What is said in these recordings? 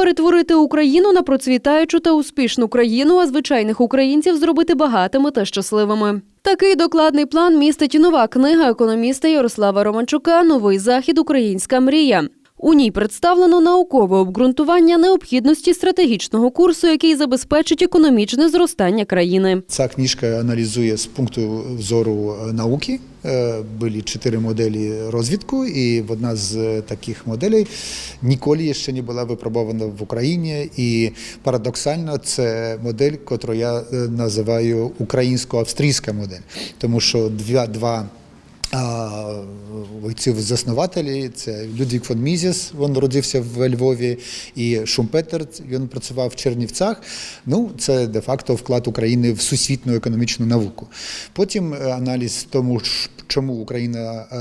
перетворити Україну на процвітаючу та успішну країну, а звичайних українців зробити багатими та щасливими. Такий докладний план містить нова книга економіста Ярослава Романчука Новий захід Українська мрія. У ній представлено наукове обґрунтування необхідності стратегічного курсу, який забезпечить економічне зростання країни. Ця книжка аналізує з пункту зору е, науки. Е, Були чотири моделі розвитку, і одна з е, таких моделей ніколи ще не була випробована в Україні. І парадоксально, це модель, яку я називаю українсько-австрійська модель, тому що два, два а, Ці заснувателі це Людвік фон Мізіс, він народився в Львові, і Шумпетер, він працював в Чернівцях. Ну, це де-факто вклад України в сусвітну економічну науку. Потім аналіз тому, ж, чому Україна е,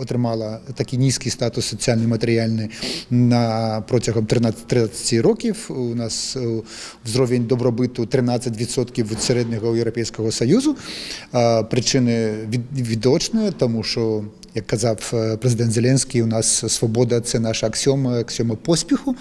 отримала такий низький статус соціальний матеріальний на протягом 13, 13 років. У нас е, взровень добробиту 13% від середнього Європейського Союзу. Е, Причини від, відочні, тому що, як казав президент Зеленський, у нас свобода це наша аксіома, аксіома поспіху.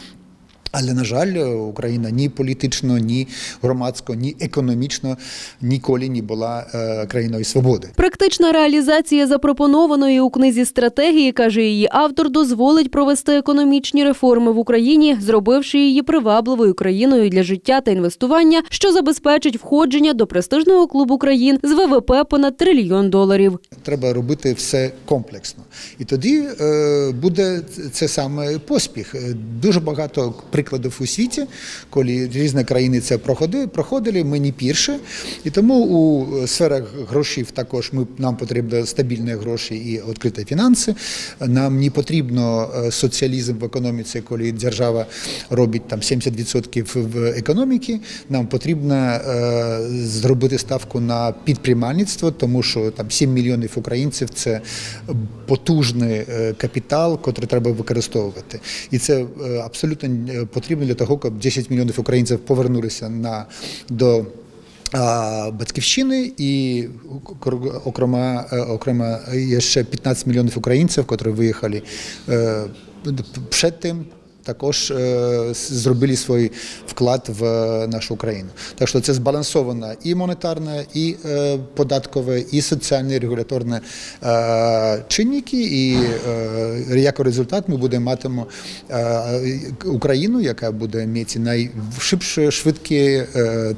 Але, на жаль, Україна ні політично, ні громадсько, ні економічно ніколи не була е, країною свободи. Практична реалізація запропонованої у книзі стратегії, каже її автор, дозволить провести економічні реформи в Україні, зробивши її привабливою країною для життя та інвестування, що забезпечить входження до престижного клубу країн з ВВП понад трильйон доларів. Треба робити все комплексно. І тоді е, буде це саме поспіх. Е, Дуже багато прикладів у світі, коли різні країни це проходили, проходили ми не перші. І тому у сферах грошів також ми, нам потрібно стабільні гроші і відкриті фінанси. Нам не потрібно е, соціалізм в економіці, коли держава робить там 70% в економіки. Нам потрібно е, зробити ставку на підприємництво, тому що там 7 мільйонів українців це потужний е, капітал, який треба використовувати. І це абсолютно потрібно для того, щоб 10 мільйонів українців повернулися на до. Батьківщини і окр- окрема, е, окремо є ще 15 мільйонів українців, які виїхали е, перед тим, також е, зробили свій вклад в е, нашу країну. Так що це збалансовано і монетарне, і е, податкове, і соціальне, і регуляторне е, чинники. І як результат ми будемо матимо Україну, яка буде мати найшвидші швидкі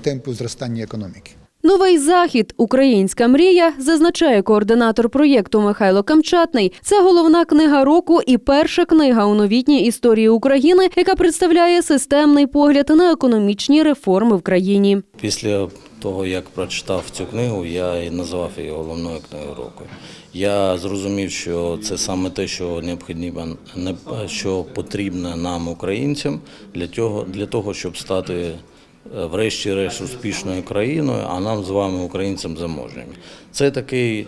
темпи зростання економіки. Новий захід Українська мрія зазначає координатор проєкту Михайло Камчатний. Це головна книга року і перша книга у новітній історії України, яка представляє системний погляд на економічні реформи в країні. Після того, як прочитав цю книгу, я і назвав її головною книгою року. Я зрозумів, що це саме те, що необхідно, не- що потрібно нам, українцям, для того, для того щоб стати врешті-решт успішною країною, а нам з вами, українцям, заможніми. Це такий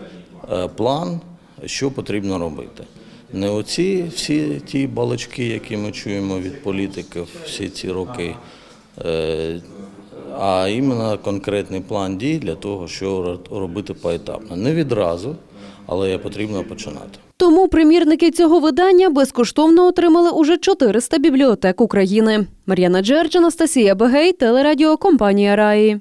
е, план, що потрібно робити. Не оці всі ті балачки, які ми чуємо від політиків всі ці роки. е, а іменно конкретний план дій для того, що робити поетапно. Не відразу, але потрібно починати. Тому примірники цього видання безкоштовно отримали уже 400 бібліотек України. Мар'яна Джерч, Анастасія Бегей, телерадіокомпанія Раї.